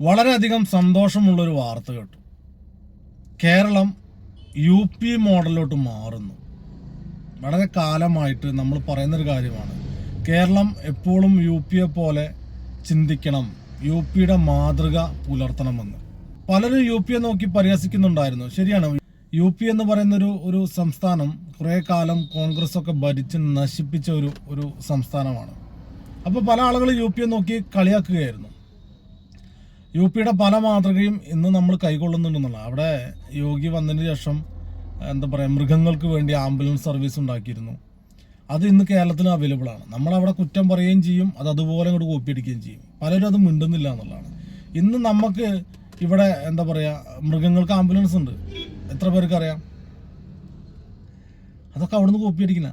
വളരെയധികം സന്തോഷമുള്ളൊരു വാർത്ത കേട്ടു. കേരളം യു പി മോഡലിലോട്ട് മാറുന്നു. വളരെ കാലമായിട്ട് നമ്മൾ പറയുന്നൊരു കാര്യമാണ്. കേരളം എപ്പോഴും യു പിയെ പോലെ ചിന്തിക്കണം യു പിയുടെ മാതൃക പുലർത്തണമെന്ന്. പലരും യു പിയെ നോക്കി പരിഹസിക്കുന്നുണ്ടായിരുന്നു. ശരിയാണ്. യു പി എന്ന് പറയുന്നൊരു ഒരു സംസ്ഥാനം കുറേ കാലം കോൺഗ്രസ് ഒക്കെ ഭരിച്ച് നശിപ്പിച്ച ഒരു ഒരു സംസ്ഥാനമാണ്. അപ്പോൾ പല ആളുകൾ യു പിയെ നോക്കി കളിയാക്കുകയായിരുന്നു. യു പിയുടെ പല മാതൃകയും ഇന്ന് നമ്മൾ കൈകൊള്ളുന്നുണ്ടെന്നുള്ള അവിടെ യോഗി വന്നതിന് ശേഷം എന്താ പറയുക മൃഗങ്ങൾക്ക് വേണ്ടി ആംബുലൻസ് സർവീസ് ഉണ്ടാക്കിയിരുന്നു. അത് ഇന്ന് കേരളത്തിൽ അവൈലബിൾ ആണ്. നമ്മൾ അവിടെ കുറ്റം പറയുകയും ചെയ്യും അത് അതുപോലെ അങ്ങോട്ട് കോപ്പി അടിക്കുകയും ചെയ്യും. പലരും അത് മിണ്ടുന്നില്ല എന്നുള്ളതാണ്. ഇന്ന് നമുക്ക് ഇവിടെ എന്താ പറയുക മൃഗങ്ങൾക്ക് ആംബുലൻസ് ഉണ്ട്. എത്ര പേർക്ക് അറിയാം? അതൊക്കെ അവിടുന്ന് കോപ്പി അടിക്കുന്ന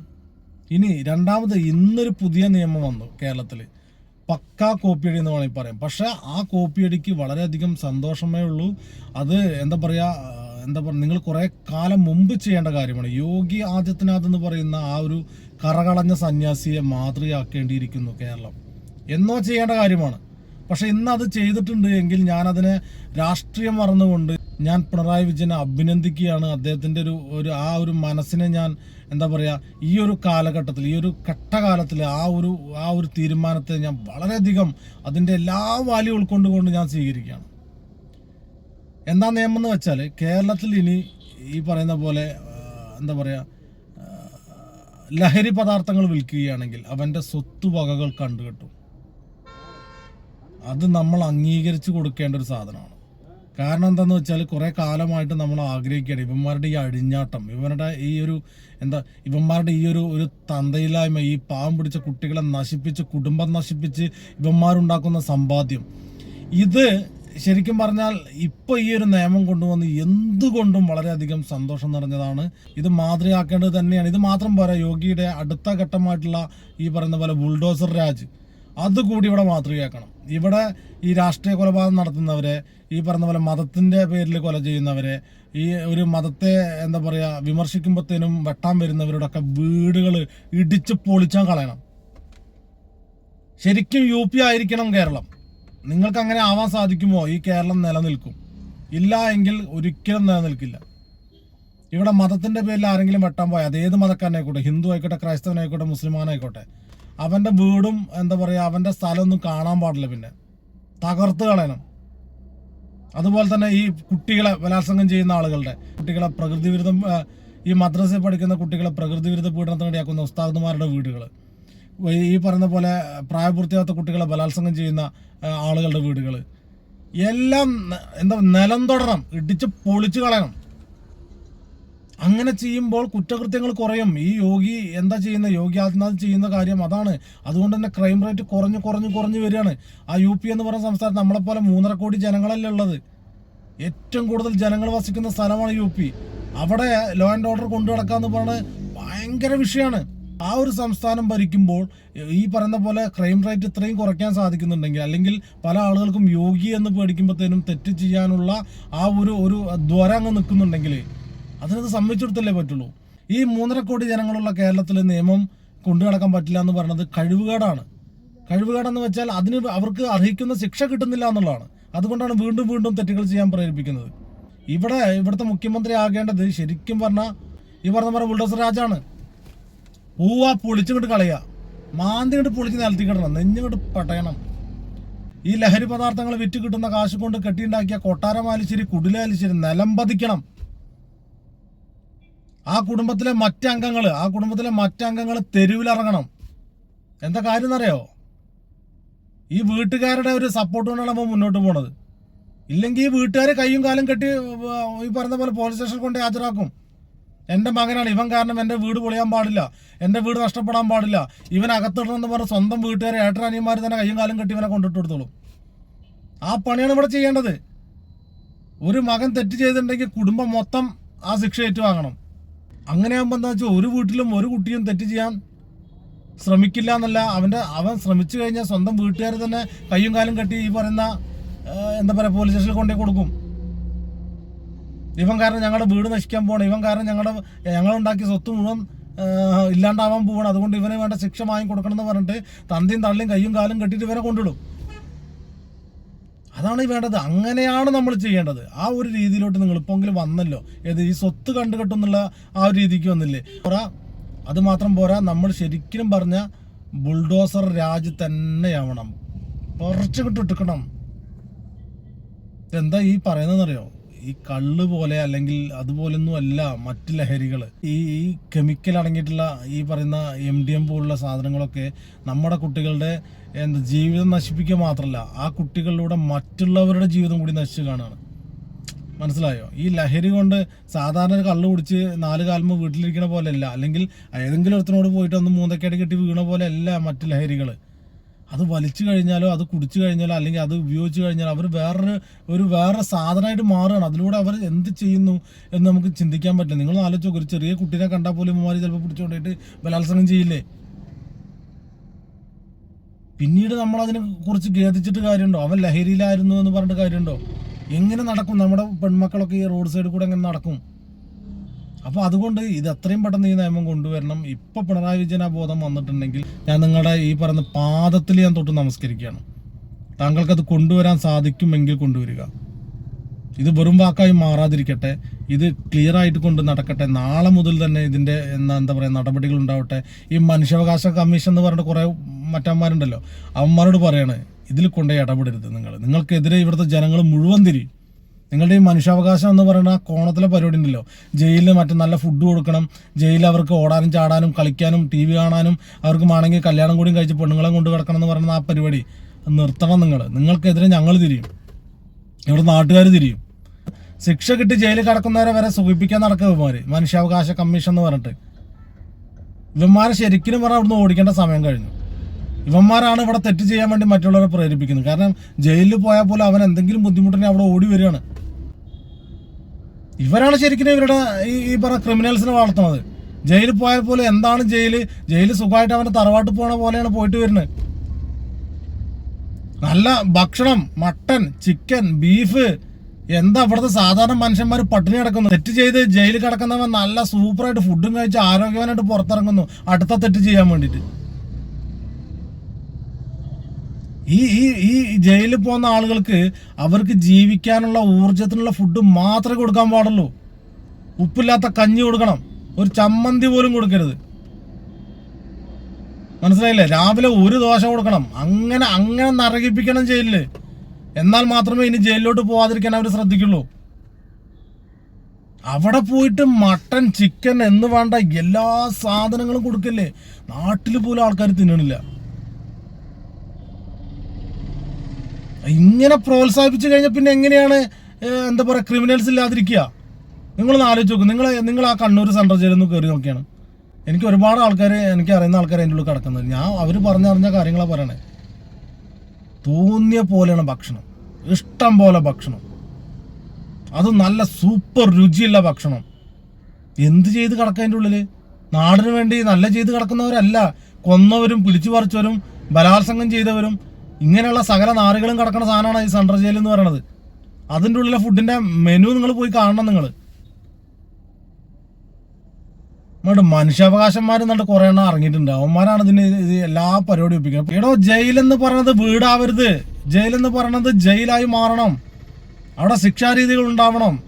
ഇനി രണ്ടാമത് ഇന്നൊരു പുതിയ നിയമം വന്നു കേരളത്തിൽ പക്കാ കോപ്പിയടി എന്ന് വേണമെങ്കിൽ പറയാം. പക്ഷെ ആ കോപ്പിയടിക്ക് വളരെയധികം സന്തോഷമേ ഉള്ളൂ. അത് എന്താ പറയുക എന്താ പറയുക നിങ്ങൾ കുറേ കാലം മുമ്പ് ചെയ്യേണ്ട കാര്യമാണ്. യോഗി ആദിത്യനാഥ് എന്ന് പറയുന്ന ആ ഒരു കറകളഞ്ഞ സന്യാസിയെ മാതൃകയാക്കേണ്ടിയിരിക്കുന്നു കേരളം. എന്നോ ചെയ്യേണ്ട കാര്യമാണ്. പക്ഷെ ഇന്ന് അത് ചെയ്തിട്ടുണ്ട് എങ്കിൽ ഞാൻ അതിനെ രാഷ്ട്രീയം മറന്നുകൊണ്ട് ഞാൻ പിണറായി വിജയനെ അഭിനന്ദിക്കുകയാണ്. അദ്ദേഹത്തിന്റെ ഒരു ഒരു ആ ഒരു മനസ്സിനെ ഞാൻ എന്താ പറയുക ഈ ഒരു കാലഘട്ടത്തിൽ ഈ ഒരു ഘട്ടകാലത്തിൽ ആ ഒരു ആ ഒരു തീരുമാനത്തെ ഞാൻ വളരെയധികം അതിന്റെ എല്ലാ വാല്യൂ ഉൾക്കൊണ്ടുകൊണ്ട് ഞാൻ സ്വീകരിക്കുകയാണ്. എന്താ നിയമം എന്ന് വെച്ചാൽ കേരളത്തിൽ ഇനി ഈ പറയുന്ന പോലെ എന്താ പറയുക ലഹരി പദാർത്ഥങ്ങൾ വിൽക്കുകയാണെങ്കിൽ അവന്റെ സ്വത്തുവകകൾ കണ്ടുകെട്ടും. അത് നമ്മൾ അംഗീകരിച്ച് കൊടുക്കേണ്ട ഒരു സാധനമാണ്. കാരണം എന്താണെന്ന് വെച്ചാൽ കുറേ കാലമായിട്ട് നമ്മൾ ആഗ്രഹിക്കുകയാണ്. ഇവന്മാരുടെ ഈ അഴിഞ്ഞാട്ടം ഇവരുടെ ഈ ഒരു എന്താ ഇവന്മാരുടെ ഈ ഒരു ഒരു തന്തയില്ലായ്മ ഈ പാവം പിടിച്ച കുട്ടികളെ നശിപ്പിച്ച് കുടുംബം നശിപ്പിച്ച് ഇവന്മാരുണ്ടാക്കുന്ന സമ്പാദ്യം. ഇത് ശരിക്കും പറഞ്ഞാൽ ഇപ്പൊ ഈ ഒരു നിയമം കൊണ്ടുവന്ന് എന്തുകൊണ്ടും വളരെയധികം സന്തോഷം നിറഞ്ഞതാണ്. ഇത് മാതൃയാക്കേണ്ടത് തന്നെയാണ്. ഇത് മാത്രം പോരാ യോഗിയുടെ അടുത്ത ഘട്ടമായിട്ടുള്ള ഈ പറയുന്ന പോലെ ബുൾഡോസർ രാജ്. അതുകൂടി ഇവിടെ മാതൃകയാക്കണം ഇവിടെ ഈ രാഷ്ട്രീയ കൊലപാതകം നടത്തുന്നവരെ ഈ പറഞ്ഞ പോലെ മതത്തിന്റെ പേരിൽ കൊല ചെയ്യുന്നവരെ ഈ ഒരു മതത്തെ എന്താ പറയുക വിമർശിക്കുമ്പോഴത്തേനും വെട്ടാൻ വരുന്നവരോടൊക്കെ വീടുകൾ ഇടിച്ച് പൊളിച്ചാൽ കളയണം. ശരിക്കും യു പി ആയിരിക്കണം കേരളം. നിങ്ങൾക്ക് അങ്ങനെ ആവാൻ സാധിക്കുമോ? ഈ കേരളം നിലനിൽക്കും. ഇല്ല എങ്കിൽ ഒരിക്കലും നിലനിൽക്കില്ല. ഇവിടെ മതത്തിന്റെ പേരിൽ ആരെങ്കിലും വെട്ടാൻ പോയാൽ അത് ഏത് മതക്കാരനായിക്കോട്ടെ? ഹിന്ദു ആയിക്കോട്ടെ ക്രൈസ്തവനായിക്കോട്ടെ മുസ്ലിമാനായിക്കോട്ടെ അവന്റെ വീടും എന്താ പറയുക അവന്റെ സ്ഥലമൊന്നും കാണാൻ പാടില്ല പിന്നെ. തകർത്ത് കളയണം. അതുപോലെ തന്നെ ഈ കുട്ടികളെ ബലാത്സംഗം ചെയ്യുന്ന ആളുകളുടെ കുട്ടികളെ പ്രകൃതി വിരുദ്ധം ഈ മദ്രസയിൽ പഠിക്കുന്ന കുട്ടികളെ പ്രകൃതി വിരുദ്ധ പീഡനത്തിന് ഇടയാക്കുന്ന ഉസ്താദുമാരുടെ വീടുകൾ ഈ പറയുന്ന പോലെ പ്രായപൂർത്തിയാകാത്ത കുട്ടികളെ ബലാത്സംഗം ചെയ്യുന്ന ആളുകളുടെ വീടുകൾ എല്ലാം എന്താ നിലം തൊടണം ഇടിച്ച് പൊളിച്ചു കളയണം. അങ്ങനെ ചെയ്യുമ്പോൾ കുറ്റകൃത്യങ്ങൾ കുറയും. ഈ യോഗി എന്താ ചെയ്യുന്ന? യോഗി ആദിത്യനാഥ് ചെയ്യുന്ന കാര്യം അതാണ്. അതുകൊണ്ട് തന്നെ ക്രൈം റേറ്റ് കുറഞ്ഞു കുറഞ്ഞു കുറഞ്ഞു വരികയാണ്. ആ യു പി എന്ന് പറയുന്ന സംസ്ഥാനത്ത് നമ്മളെപ്പോലെ മൂന്നര കോടി ജനങ്ങളല്ലേ ഉള്ളത്. ഏറ്റവും കൂടുതൽ ജനങ്ങൾ വസിക്കുന്ന സ്ഥലമാണ് യു പി അവിടെ ലോ ആൻഡ് ഓർഡർ കൊണ്ടു നടക്കാന്ന് പറയുന്നത് ഭയങ്കര വിഷയമാണ് ആ ഒരു സംസ്ഥാനം ഭരിക്കുമ്പോൾ ഈ പറയുന്ന പോലെ ക്രൈം റേറ്റ് ഇത്രയും കുറയ്ക്കാൻ സാധിക്കുന്നുണ്ടെങ്കിൽ അല്ലെങ്കിൽ പല ആളുകൾക്കും യോഗി എന്ന് പേടിക്കുമ്പോഴത്തേനും തെറ്റ് ചെയ്യാനുള്ള ആ ഒരു ഒരു ദ്വാരം അങ്ങ് നിൽക്കുന്നുണ്ടെങ്കിൽ അതിനത് സമ്മതിച്ചെടുത്തല്ലേ പറ്റുള്ളൂ. ഈ മൂന്നര കോടി ജനങ്ങളുള്ള കേരളത്തിൽ നിയമം കൊണ്ടു നടക്കാൻ പറ്റില്ല എന്ന് പറയുന്നത് കഴിവുകേടാണ്. കഴിവുകേടെന്ന് വെച്ചാൽ അതിന് അവർക്ക് അർഹിക്കുന്ന ശിക്ഷ കിട്ടുന്നില്ല എന്നുള്ളതാണ്. അതുകൊണ്ടാണ് വീണ്ടും വീണ്ടും തെറ്റുകൾ ചെയ്യാൻ പ്രേരിപ്പിക്കുന്നത്. ഇവിടെ ഇവിടുത്തെ മുഖ്യമന്ത്രി ആകേണ്ടത് ശരിക്കും പറഞ്ഞാൽ ഈ പറഞ്ഞ പറഞ്ഞ ബുൾഡോസർ രാജാണ്. പൂവ പൊളിച്ചുകൊണ്ട് കളയുക. മാന്തി കൊണ്ട് പൊളിച്ച് നിലത്തി കിടണം നെഞ്ഞുകൊണ്ട് പട്ടയണം ഈ ലഹരി പദാർത്ഥങ്ങൾ വിറ്റ് കിട്ടുന്ന കാശ് കൊണ്ട് കെട്ടിയുണ്ടാക്കിയ കൊട്ടാരമാലിശ്ശേരി കുടിലാലിശ്ശേരി നിലം പതിക്കണം. ആ കുടുംബത്തിലെ മറ്റംഗങ്ങൾ ആ കുടുംബത്തിലെ മറ്റംഗങ്ങൾ തെരുവിലിറങ്ങണം. എന്താ കാര്യം എന്നറിയോ? ഈ വീട്ടുകാരുടെ ഒരു സപ്പോർട്ട് കൊണ്ടാണ് നമ്മൾ മുന്നോട്ട് പോണത്. ഇല്ലെങ്കിൽ ഈ വീട്ടുകാരെ കൈയും കാലും കെട്ടി ഈ പറഞ്ഞ പോലെ പോലീസ് സ്റ്റേഷനിൽ കൊണ്ട് ഹാജരാക്കും. എന്റെ മകനാണ് ഇവൻ കാരണം എന്റെ വീട് പൊളിയാൻ പാടില്ല എന്റെ വീട് നഷ്ടപ്പെടാൻ പാടില്ല. ഇവൻ അകത്തിടണമെന്ന് പറഞ്ഞ സ്വന്തം വീട്ടുകാരെ ഏട്ടനിയന്മാർ തന്നെ കൈയും കാലും കെട്ടി ഇവനെ കൊണ്ടിട്ട് കൊടുത്തോളും ആ പണിയാണ് ഇവിടെ ചെയ്യേണ്ടത്. ഒരു മകൻ തെറ്റ് ചെയ്തിട്ടുണ്ടെങ്കിൽ കുടുംബം മൊത്തം ആ ശിക്ഷ ഏറ്റുവാങ്ങണം. അങ്ങനെയാകുമ്പോൾ എന്താ വെച്ചാൽ ഒരു വീട്ടിലും ഒരു കുട്ടിയും തെറ്റ് ചെയ്യാൻ ശ്രമിക്കില്ല എന്നല്ല. അവന്റെ അവൻ ശ്രമിച്ചു കഴിഞ്ഞാൽ സ്വന്തം വീട്ടുകാർ തന്നെ കയ്യും കാലും കെട്ടി ഈ പറയുന്ന എന്താ പറയുക പോലീസ് സ്റ്റേഷനിൽ കൊണ്ടേ കൊടുക്കും. ഇവൻ കാരണം ഞങ്ങളുടെ വീട് നശിക്കാൻ പോകണം ഇവൻ കാരണം ഞങ്ങളുടെ ഞങ്ങളുണ്ടാക്കിയ സ്വത്ത് മുഴുവൻ ഇല്ലാണ്ടാവാൻ പോകണം അതുകൊണ്ട് ഇവനെ വേണ്ട ശിക്ഷ വാങ്ങി കൊടുക്കണം എന്ന് പറഞ്ഞിട്ട് തന്തിയും തള്ളിയും കയ്യും കാലും കെട്ടിയിട്ട് ഇവനെ കൊണ്ടിടും. അതാണ് വേണ്ടത്. അങ്ങനെയാണ് നമ്മൾ ചെയ്യേണ്ടത്. ആ ഒരു രീതിയിലോട്ട് നിങ്ങൾ ഇപ്പോങ്കിലും വന്നല്ലോ. ഏത് ഈ സ്വത്ത് കണ്ടുകെട്ടുന്നുള്ള ആ ഒരു രീതിക്ക് വന്നില്ലേ? പോരാ. അത് മാത്രം പോരാ. നമ്മൾ ശരിക്കും പറഞ്ഞ ബുൾഡോസർ രാജ് തന്നെയാവണം. കുറച്ച് കിട്ടിട്ടിക്കണം എന്താ ഈ പറയുന്നതെന്നറിയോ? ഈ കള്ള് പോലെ അല്ലെങ്കിൽ അതുപോലൊന്നും അല്ല മറ്റ് ലഹരികൾ ഈ ഈ കെമിക്കൽ അടങ്ങിയിട്ടുള്ള ഈ പറയുന്ന എം ഡി എം പോലുള്ള സാധനങ്ങളൊക്കെ നമ്മുടെ കുട്ടികളുടെ എന്താ ജീവിതം നശിപ്പിക്കുക മാത്രമല്ല ആ കുട്ടികളിലൂടെ മറ്റുള്ളവരുടെ ജീവിതം കൂടി നശിച്ചു കാണുകയാണ്. മനസ്സിലായോ? ഈ ലഹരി കൊണ്ട് സാധാരണ കള്ള് കുടിച്ച് നാല് കാലം വീട്ടിലിരിക്കണ പോലെയല്ല അല്ലെങ്കിൽ ഏതെങ്കിലും ഒരുത്തിനോട് പോയിട്ട് ഒന്ന് മൂന്നക്കേട് കെട്ടി വീണ പോലെയല്ല മറ്റ് ലഹരികൾ അത് വലിച്ചു കഴിഞ്ഞാലോ അത് കുടിച്ചു കഴിഞ്ഞാലോ അല്ലെങ്കിൽ അത് ഉപയോഗിച്ച് കഴിഞ്ഞാലോ അവർ വേറൊരു ഒരു വേറെ സാധനമായിട്ട് മാറുകയാണ്. അതിലൂടെ അവർ എന്ത് ചെയ്യുന്നു എന്ന് നമുക്ക് ചിന്തിക്കാൻ പറ്റില്ല. നിങ്ങൾ ആലോചിച്ചോ ഒരു ചെറിയ കുട്ടീനെ കണ്ടാൽ പോലും ഉമ്മമാർ ചിലപ്പോൾ പിടിച്ചുകൊണ്ടിട്ട് ബലാത്സംഗം ചെയ്യില്ലേ? പിന്നീട് നമ്മൾ അതിനെ കുറിച്ച് ഖേദിച്ചിട്ട് കാര്യമുണ്ടോ? അവൻ ലഹരിയിലായിരുന്നു എന്ന് പറഞ്ഞിട്ട് കാര്യമുണ്ടോ? എങ്ങനെ നടക്കും? നമ്മുടെ പെൺമക്കളൊക്കെ ഈ റോഡ് സൈഡിൽ കൂടെ എങ്ങനെ നടക്കും? അപ്പോൾ അതുകൊണ്ട് ഇത് എത്രയും പെട്ടെന്ന് ഈ നിയമം കൊണ്ടുവരണം. ഇപ്പൊ പിണറായി വിജയൻ ആ ബോധം വന്നിട്ടുണ്ടെങ്കിൽ ഞാൻ നിങ്ങളുടെ ഈ പറയുന്ന പാദത്തിൽ ഞാൻ തൊട്ട് നമസ്കരിക്കുകയാണ്. താങ്കൾക്ക് അത് കൊണ്ടുവരാൻ സാധിക്കുമെങ്കിൽ കൊണ്ടുവരിക. ഇത് വെറും വാക്കായി മാറാതിരിക്കട്ടെ. ഇത് ക്ലിയർ ആയിട്ട് കൊണ്ട് നടക്കട്ടെ. നാളെ മുതൽ തന്നെ ഇതിന്റെ എന്താ എന്താ പറയുക നടപടികൾ ഉണ്ടാവട്ടെ. ഈ മനുഷ്യാവകാശ കമ്മീഷൻ എന്ന് പറഞ്ഞിട്ട് കുറെ മറ്റന്മാരുണ്ടല്ലോ അവന്മാരോട് പറയാണ് ഇതിൽ കൊണ്ടുപോയി ഇടപെടരുത് നിങ്ങൾ. നിങ്ങൾക്കെതിരെ ഇവിടുത്തെ ജനങ്ങൾ മുഴുവൻ തിരിയും. നിങ്ങളുടെ ഈ മനുഷ്യാവകാശം എന്ന് പറയുന്ന കോണത്തിലെ പരിപാടി ഉണ്ടല്ലോ. ജയിലിൽ മറ്റു നല്ല ഫുഡ് കൊടുക്കണം. ജയിലിൽ അവർക്ക് ഓടാനും ചാടാനും കളിക്കാനും ടി വി കാണാനും അവർക്ക് വേണമെങ്കിൽ കല്യാണം കൂടിയും കഴിച്ച് പെണ്ണുങ്ങളെ കൊണ്ട് കിടക്കണം എന്ന് പറയുന്ന ആ പരിപാടി. നിർത്തണം നിങ്ങൾ നിങ്ങൾക്കെതിരെ ഞങ്ങൾ തിരിയും. ഇവിടെ നാട്ടുകാർ തിരിയും. ശിക്ഷ കിട്ടി ജയിലിൽ കിടക്കുന്നവരെ വരെ സുഖിപ്പിക്കാൻ നടക്കുക മനുഷ്യാവകാശ കമ്മീഷൻ എന്ന് പറഞ്ഞിട്ട്. ഇവന്മാരെ ശരിക്കും പറഞ്ഞാൽ അവിടുന്ന് ഓടിക്കേണ്ട സമയം കഴിഞ്ഞു. ഇവന്മാരാണ് ഇവിടെ തെറ്റ് ചെയ്യാൻ വേണ്ടി മറ്റുള്ളവരെ പ്രേരിപ്പിക്കുന്നത്. കാരണം ജയിലിൽ പോയാൽ പോലും അവൻ എന്തെങ്കിലും ബുദ്ധിമുട്ടിനെ അവിടെ ഓടി വരികയാണ്. ഇവരാണ് ശരിക്കും ഇവരുടെ ഈ ഈ പറഞ്ഞ ക്രിമിനൽസിനെ വളർത്തുന്നത്. ജയിലിൽ പോയ പോലെ എന്താണ് ജയിൽ? ജയിലിൽ സുഖമായിട്ട് അവന്റെ തറവാട്ട് പോണ പോലെയാണ് പോയിട്ട് വരുന്നത്. നല്ല ഭക്ഷണം മട്ടൻ ചിക്കൻ ബീഫ് എന്താ ഇവിടുത്തെ സാധാരണ മനുഷ്യന്മാർ പട്ടിണി കിടക്കുന്നു. തെറ്റ് ചെയ്ത് ജയിലിൽ കിടക്കുന്നവൻ നല്ല സൂപ്പറായിട്ട് ഫുഡും കഴിച്ച് ആരോഗ്യവാനായിട്ട് പുറത്തിറങ്ങുന്നു. അടുത്ത തെറ്റ് ചെയ്യാൻ വേണ്ടിയിട്ട്. ഈ ഈ ഈ ജയിലിൽ പോകുന്ന ആളുകൾക്ക് അവർക്ക് ജീവിക്കാനുള്ള ഊർജത്തിനുള്ള ഫുഡ് മാത്രമേ കൊടുക്കാൻ പാടുള്ളൂ. ഉപ്പില്ലാത്ത കഞ്ഞി കൊടുക്കണം. ഒരു ചമ്മന്തി പോലും കൊടുക്കരുത്. മനസ്സിലായില്ലേ? രാവിലെ ഒരു ദോശ കൊടുക്കണം. അങ്ങനെ അങ്ങനെ നരകിപ്പിക്കണം ജയിലിൽ. എന്നാൽ മാത്രമേ ഇനി ജയിലിലോട്ട് പോവാതിരിക്കാൻ അവർ ശ്രദ്ധിക്കുള്ളൂ. അവിടെ പോയിട്ട് മട്ടൻ ചിക്കൻ എന്ന് വേണ്ട എല്ലാ സാധനങ്ങളും കൊടുക്കല്ലേ? നാട്ടിൽ പോലും ആൾക്കാർ തിന്നണില്ല. ഇങ്ങനെ പ്രോത്സാഹിപ്പിച്ചു കഴിഞ്ഞാൽ പിന്നെ എങ്ങനെയാണ് എന്താ പറയുക ക്രിമിനൽസ് ഇല്ലാതിരിക്കുക? നിങ്ങളൊന്ന് ആലോചിച്ച് നോക്കും. നിങ്ങൾ നിങ്ങൾ ആ കണ്ണൂർ സെൻട്രൽ ജയിലിൽ നിന്ന് കയറി നോക്കിയാണ്. എനിക്ക് ഒരുപാട് ആൾക്കാർ എനിക്ക് അറിയുന്ന ആൾക്കാർ അതിന്റെ ഉള്ളിൽ കിടക്കുന്നത്. ഞാൻ അവർ പറഞ്ഞറിഞ്ഞ കാര്യങ്ങളാണ് പറയണേ. തോന്നിയ പോലെയാണ് ഭക്ഷണം. ഇഷ്ടം പോലെ ഭക്ഷണം. അത് നല്ല സൂപ്പർ രുചിയുള്ള ഭക്ഷണം. എന്ത് ചെയ്ത് കിടക്കുക അതിന്റെ ഉള്ളിൽ നാടിന് വേണ്ടി നല്ല ചെയ്ത് കിടക്കുന്നവരല്ല. കൊന്നവരും പിടിച്ചു പറിച്ചവരും ബലാത്സംഗം ചെയ്തവരും ഇങ്ങനെയുള്ള സകല നാറുകളും കിടക്കുന്ന സാധനമാണ് ഈ സെൻട്രൽ ജയിൽ എന്ന് പറയുന്നത് അതിന്റെ ഉള്ളിലെ ഫുഡിന്റെ മെനു നിങ്ങൾ പോയി കാണണം നിങ്ങൾ. എന്നിട്ട് കുറെ എണ്ണം ഇറങ്ങിയിട്ടുണ്ട്. അവന്മാരാണ് ഇതിന് ഇത് എല്ലാ പരിപാടി ഒപ്പിക്കുന്നത്. എടോ ജയിലെന്ന് പറയുന്നത് വീടാവരുത്. ജയിലെന്ന് പറയുന്നത് ജയിലായി മാറണം. അവിടെ ശിക്ഷാരീതികൾ ഉണ്ടാവണം.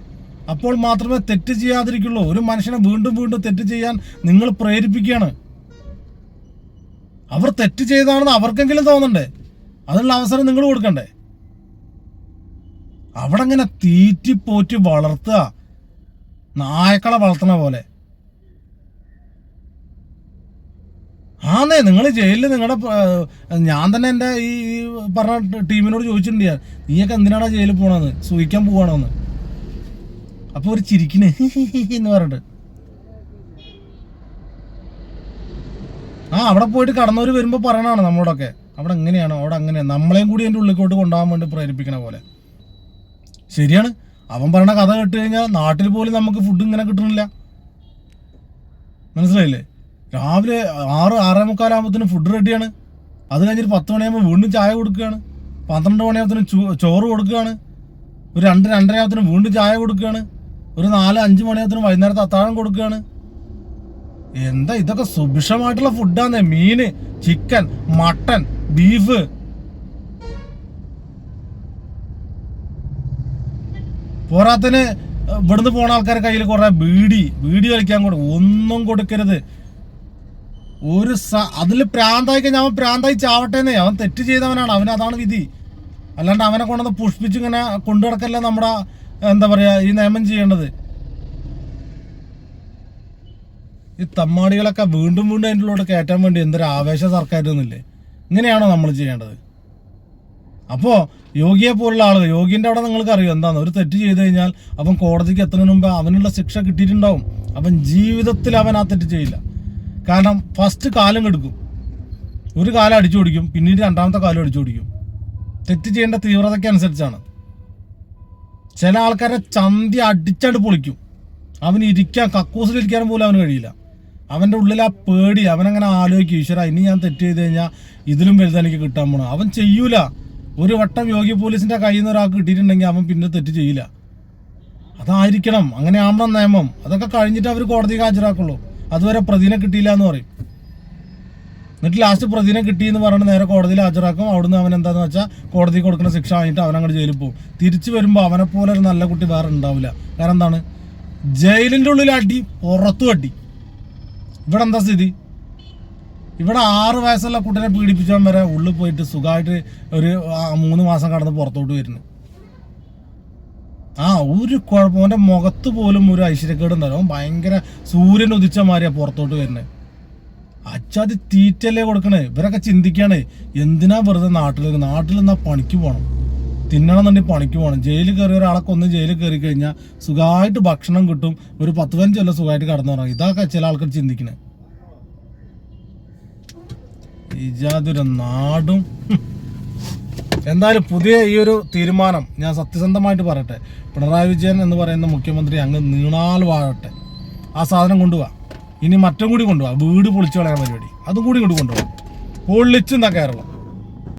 അപ്പോൾ മാത്രമേ തെറ്റ് ചെയ്യാതിരിക്കുള്ളൂ. ഒരു മനുഷ്യനെ വീണ്ടും വീണ്ടും തെറ്റ് ചെയ്യാൻ നിങ്ങൾ പ്രേരിപ്പിക്കുകയാണ്. അവർ തെറ്റ് ചെയ്താണെന്ന് അവർക്കെങ്കിലും തോന്നണ്ടേ? അതിനുള്ള അവസരം നിങ്ങൾ കൊടുക്കണ്ടേ? അവിടെ ഇങ്ങനെ തീറ്റിപ്പോറ്റി വളർത്തുക? നായക്കളെ വളർത്തണ പോലെ. ആന്നേ നിങ്ങൾ ജയിലിൽ നിങ്ങളുടെ ഞാൻ തന്നെ എന്റെ ഈ പറഞ്ഞ ടീമിനോട് ചോദിച്ചിട്ടുണ്ട് നീയൊക്കെ എന്തിനാണ് ജയിലിൽ പോകണമെന്ന് സൂഹിക്കാൻ പോവാണോന്ന്. അപ്പൊ ഒരു ചിരിക്കണ് എന്ന് പറഞ്ഞിട്ട്. ആ അവിടെ പോയിട്ട് കടന്നവർ വരുമ്പോൾ പറയണതാണ് നമ്മളോടൊക്കെ. അവിടെ അങ്ങനെയാണോ അവിടെ അങ്ങനെയാണ് നമ്മളെയും കൂടി എന്റെ ഉള്ളിക്കോട്ട് കൊണ്ടുപോകാൻ വേണ്ടി പ്രേരിപ്പിക്കണ പോലെ. ശരിയാണ്. അവൻ പറഞ്ഞ കഥ കേട്ട് കഴിഞ്ഞാൽ നാട്ടിൽ പോലും നമുക്ക് ഫുഡ് ഇങ്ങനെ കിട്ടണില്ല. മനസ്സിലായില്ലേ? രാവിലെ ആറ് ആറേ മുക്കാലാകുമ്പോഴത്തേനും ഫുഡ് റെഡിയാണ് അത് കഴിഞ്ഞിട്ട് പത്ത് മണിയാകുമ്പോൾ വീണ്ടും ചായ കൊടുക്കുകയാണ്. പന്ത്രണ്ട് മണിയാകുമ്പോഴത്തേനും ചോറ് കൊടുക്കുകയാണ്. ഒരു രണ്ട് രണ്ടര ആകുമ്പോഴത്തേനും വീണ്ടും ചായ കൊടുക്കുകയാണ്. ഒരു നാല് അഞ്ച് മണിയാകുമ്പോഴത്തേനും വൈകുന്നേരത്തെ അത്താഴം കൊടുക്കുകയാണ്. എന്താ ഇതൊക്കെ സുഭിക്ഷമായിട്ടുള്ള ഫുഡാന്നേ മീന് ചിക്കൻ മട്ടൻ ബീഫ്. പോരാത്തിന് ഇവിടുന്ന് പോണ ആൾക്കാരെ കയ്യിൽ കുറെ ബീഡി. ബീഡി കളിക്കാൻ കൊടുക്കും ഒന്നും കൊടുക്കരുത്. ഒരു സ അതിൽ പ്രാന്തായി കഴിഞ്ഞാൽ അവൻ പ്രാന്തായി ചാവട്ടേന്നേ. അവൻ തെറ്റ് ചെയ്തവനാണ്. അവൻ അതാണ് വിധി. അല്ലാണ്ട് അവനെ കൊണ്ടുവന്ന് പുഷ്പിച്ച് ഇങ്ങനെ കൊണ്ടു നടക്കല്ല നമ്മുടെ എന്താ പറയാ ഈ നിയമം ചെയ്യേണ്ടത്. ഈ തമ്മാടികളൊക്കെ വീണ്ടും വീണ്ടും അതിന്റെ ഉള്ളിലോട്ട് കയറ്റാൻ വേണ്ടി എന്തൊരു ആവേശ സർക്കാരിന്നില്ലേ ഇങ്ങനെയാണോ നമ്മൾ ചെയ്യേണ്ടത്? അപ്പോൾ യോഗിയെ പോലുള്ള ആളുകൾ യോഗിന്റെ അവിടെ നിങ്ങൾക്ക് അറിയാം? എന്താണ്? ഒരു തെറ്റ് ചെയ്ത് കഴിഞ്ഞാൽ അവൻ കോടതിക്ക് എത്തുന്നതിന് മുമ്പ് അവനുള്ള ശിക്ഷ കിട്ടിയിട്ടുണ്ടാവും. അവൻ ജീവിതത്തിൽ അവൻ ആ തെറ്റ് ചെയ്യില്ല. കാരണം ഫസ്റ്റ് കാലം കെടുക്കും. ഒരു കാലം അടിച്ചു പിടിക്കും പിന്നീട് രണ്ടാമത്തെ കാലം അടിച്ചു പിടിക്കും. തെറ്റ് ചെയ്യേണ്ട തീവ്രതയ്ക്ക് അനുസരിച്ചാണ്. ചില ആൾക്കാരെ ചന്തി അടിച്ചടി പൊളിക്കും. അവന് ഇരിക്കാൻ കക്കൂസിലിരിക്കാനും പോലും അവന് കഴിയില്ല. അവന്റെ ഉള്ളിൽ ആ പേടി അവനങ്ങനെ ആലോചിക്കും ഈശ്വര ഇനി ഞാൻ തെറ്റ് ചെയ്ത് കഴിഞ്ഞാൽ ഇതിലും വലുത് എനിക്ക് കിട്ടാൻ പോണം. അവൻ ചെയ്യൂല. ഒരു വട്ടം യോഗി പോലീസിന്റെ കയ്യിൽ നിന്ന് ഒരാൾക്ക് കിട്ടിയിട്ടുണ്ടെങ്കിൽ അവൻ പിന്നെ തെറ്റ് ചെയ്യില്ല. അതായിരിക്കണം. അങ്ങനെ ആവണം നിയമം. അതൊക്കെ കഴിഞ്ഞിട്ട് അവർ കോടതിക്ക് ഹാജരാക്കുള്ളൂ. അതുവരെ പ്രതിനെ കിട്ടിയില്ല എന്ന് പറയും. എന്നിട്ട് ലാസ്റ്റ് പ്രതിനെ കിട്ടി എന്ന് പറഞ്ഞ് നേരെ കോടതിയിൽ ഹാജരാക്കും. അവിടുന്ന് അവൻ എന്താന്ന് വെച്ചാൽ കോടതി കൊടുക്കുന്ന ശിക്ഷ വാങ്ങിയിട്ട് അവൻ അങ്ങോട്ട് ജയിലിൽ പോകും. തിരിച്ചു വരുമ്പോൾ അവനെ പോലെ ഒരു നല്ല കുട്ടി വേറെ ഉണ്ടാവില്ല. കാരണം എന്താണ്? ജയിലിന്റെ ഉള്ളിൽ അടി പുറത്തു അടി. ഇവിടെ എന്താ സ്ഥിതി? ഇവിടെ ആറ് വയസ്സുള്ള കുട്ടിനെ പീഡിപ്പിച്ചാൽ വരെ ഉള്ളിൽ പോയിട്ട് സുഖമായിട്ട് ഒരു മൂന്ന് മാസം കടന്ന് പുറത്തോട്ട് വരുന്നു. ആ ഒരു കുഴപ്പം. അവന്റെ മുഖത്ത് പോലും ഒരു ഐശ്വര്യക്കേട് ഉണ്ടാവും അവൻ ഭയങ്കര സൂര്യൻ ഉദിച്ച മാതിരിയാണ് പുറത്തോട്ട് വരുന്നത്. അച്ചാതി തീറ്റല്ലേ കൊടുക്കണേ? ഇവരൊക്കെ ചിന്തിക്കുകയാണ് എന്തിനാ വെറുതെ നാട്ടിൽ നാട്ടിൽ നിന്നാ പണിക്ക് പോകണം തിന്നണമെന്നുണ്ടെങ്കിൽ പണിക്ക് പോകണം. ജയിലിൽ കയറി ഒരാളെ കൊന്ന് ജയിലിൽ കയറി കഴിഞ്ഞാൽ സുഖമായിട്ട് ഭക്ഷണം കിട്ടും. ഒരു പത്ത് പതിനഞ്ച് കൊല്ലം സുഖമായിട്ട് കടന്നുറങ്ങും. ഇതൊക്കെ ചില ആൾക്കാർ ചിന്തിക്കണേ. ഇജാതൊരു നാടും. എന്തായാലും പുതിയ ഈ ഒരു തീരുമാനം ഞാൻ സത്യസന്ധമായിട്ട് പറയട്ടെ. പിണറായി വിജയൻ എന്ന് പറയുന്ന മുഖ്യമന്ത്രി അങ്ങ് നീണാൽ വാഴട്ടെ. ആ സാധനം കൊണ്ടുപോവാ. ഇനി മറ്റും കൂടി കൊണ്ടുപോവാ. വീട് പൊളിച്ചു കളയാൻ പരിപാടി. അതും കൂടി കൊണ്ട് കൊണ്ടുപോകാം പൊള്ളിച്ചെന്നാ കേരളം.